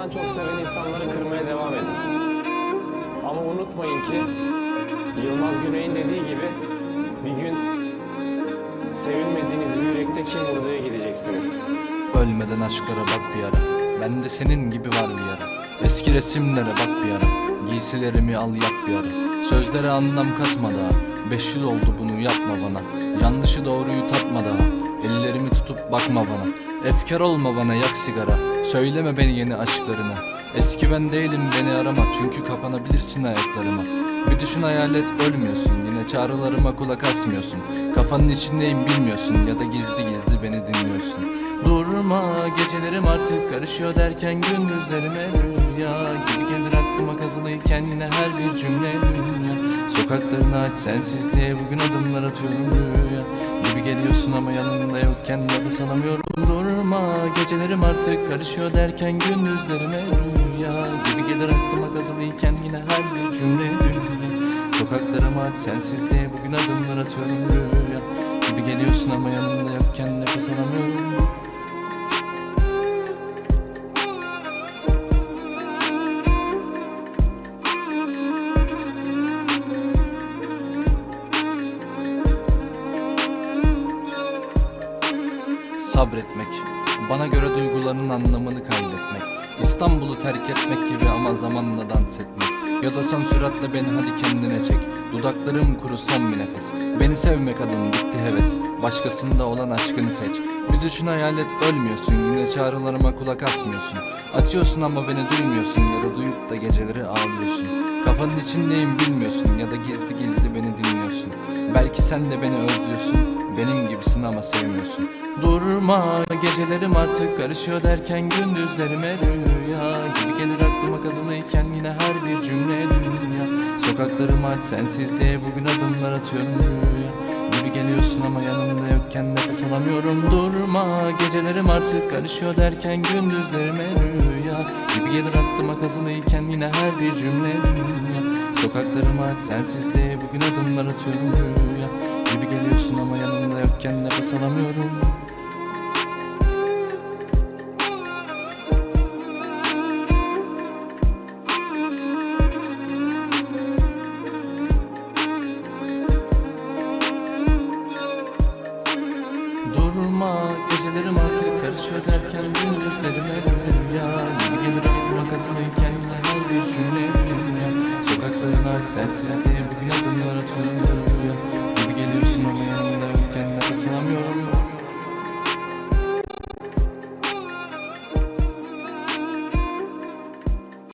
fazladan çok seven insanları kırmaya devam edin. Ama unutmayın ki Yılmaz Güney'in dediği gibi bir gün sevilmediğiniz bir yürekte kim vurduya gideceksiniz. Ölmeden aşklara bak bir ara. Bende senin gibi var bir yara Eski resimlere bak bir ara. Giysilerimi al yak bir ara. Sözlere anlam katma daha Beş yıl oldu bunu yapma bana. Yanlışı doğruyu tatma daha Ellerimi tutup bakma bana. Efkar olma bana yak sigara Söyleme beni yeni aşklarına. Eski ben değilim beni arama. Çünkü kapanabilirsin ayaklarıma. Bir düşün hayal et ölmüyorsun. Yine çağrılarıma kulak asmıyorsun. Kafanın içindeyim bilmiyorsun. Ya da gizli gizli beni dinliyorsun. Durma gecelerim artık karışıyor derken gündüzlerime rüya Gibi gelir aklıma kazılıyken yine her bir cümle dünya Sokaklarını aç sensizliğe bugün adımlar atıyorum rüya Gibi geliyorsun ama yanımda yokken nefes alamıyorum. Durma gecelerim artık karışıyor derken gündüzlerime rüya. Gibi gelir aklıma kazılıyken yine her bir cümle dünya Sokaklarımı aç sensizliğe bugün adımlar atıyorum rüya Gibi geliyorsun ama yanımda yokken nefes alamıyorum Sabretmek, bana göre duyguların anlamını kaybetmek İstanbul'u terk etmek gibi ama zamanla dans etmek. Ya da son süratle beni hadi kendine çek Dudaklarım kuru son bir nefes. Beni sevmek adım bitti heves Başkasında olan aşkını seç. Bir düşün hayal et ölmüyorsun Yine çağrılarıma kulak asmıyorsun. Açıyorsun ama beni duymuyorsun Ya da duyup da geceleri ağlıyorsun Kafanın içindeyim bilmiyorsun. Ya da gizli gizli beni dinliyorsun. Belki sen de beni özlüyorsun. Benim gibisin ama sevmiyorsun. Durma gecelerim artık karışıyor derken gündüzlerime rüya. Gibi gelir aklıma kazılıyken yine her bir cümle dünya. Sokaklarım aç sensizliğe bugün adımlar atıyorum rüya. Gibi geliyorsun ama yanımda yokken nefes alamıyorum Durma. Gecelerim artık karışıyor derken gündüzlerime rüya. Gibi gelir aklıma kazılıyken yine her bir cümle dünya Sokaklarım aç sensizliğe bugün adımlar atıyorum rüya. Gibi geliyorsun ama yanımda yokken nefes alamıyorum Durma gecelerim artık karışıyor derken gündüzlerime rüya. Gibi gelir aklıma kazanırken her bir cümle dünya. Sokakların aç sensizliğe bugün adımlar atıyorum